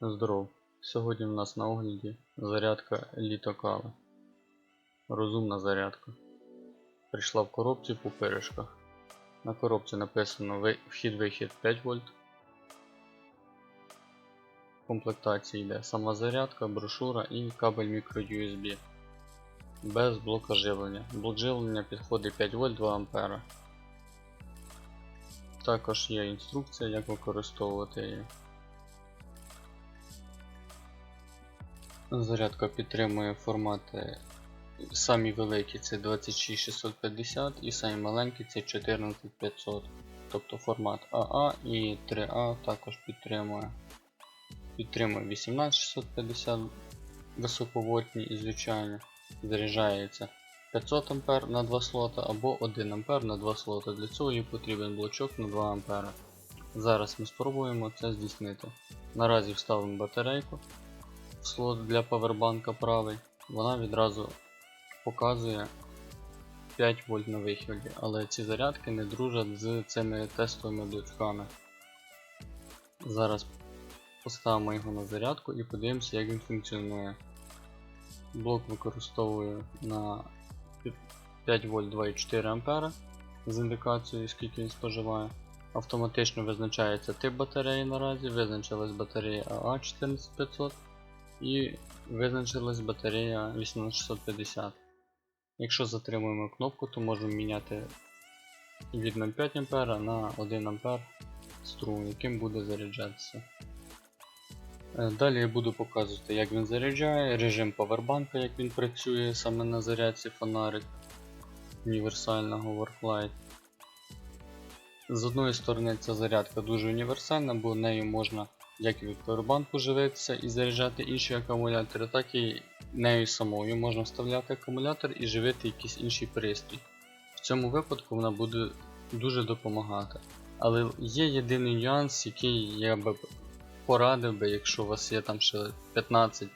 Здоров. Сьогодні в нас на огляді зарядка літокали. Розумна зарядка. Прийшла в коробці по пиріжках. На коробці написано вхід-вихід 5 вольт. В комплектації йде сама зарядка, брошура і кабель microUSB. Без блока живлення. Блок живлення підходить 5 вольт 2 ампера. Також є інструкція, як використовувати її. Зарядка підтримує формати самі великі це 26650 і самі маленькі це 14500. Тобто формат АА і 3А також підтримує. Підтримує 18650 високовольтні і звичайно. Заряджається 500 А на 2 слота або 1 А на 2 слота. Для цього їй потрібен блочок на 2 А. Зараз ми спробуємо це здійснити. Наразі вставимо батарейку слот для павербанка правий, вона відразу показує 5 вольт на виході, але ці зарядки не дружать з цими тестовими блочками. Зараз поставимо його на зарядку і подивимося, як він функціонує. Блок використовує на 5 вольт 2,4 ампера з індикацією, скільки він споживає. Автоматично визначається тип батареї наразі, визначилась батарея AA14500 і визначилась батарея 18650. Якщо затримуємо кнопку, то можемо міняти від 0,5 А на 1 А струм, яким буде заряджатися. Е, Далі я буду показувати, як він заряджає, режим павербанка, як він працює саме на зарядці фонарик універсального Warflight. З одної сторони ця зарядка дуже універсальна, бо нею можна як від павербанку живитися і заряджати інші акумулятори, так і нею самою можна вставляти акумулятор і живити якийсь інший пристрій. В цьому випадку вона буде дуже допомагати. Але є єдиний нюанс, який я би порадив би, якщо у вас є там ще 15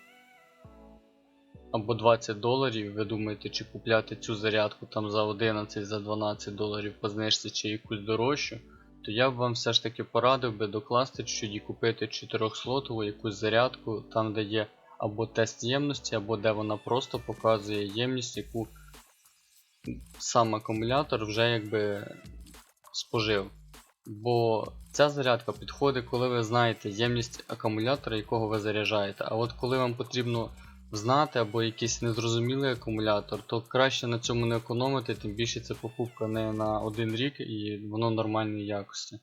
або 20 доларів, ви думаєте, чи купляти цю зарядку там за 11, за 12 доларів по знижці чи якусь дорожчу, то я б вам все ж таки порадив би докласти чуть купити 4-слотову якусь зарядку, там де є або тест ємності, або де вона просто показує ємність, яку сам акумулятор вже якби спожив. Бо ця зарядка підходить, коли ви знаєте ємність акумулятора, якого ви заряджаєте. А от коли вам потрібно знати або якийсь незрозумілий акумулятор, то краще на цьому не економити, тим більше це покупка не на один рік і воно нормальної якості.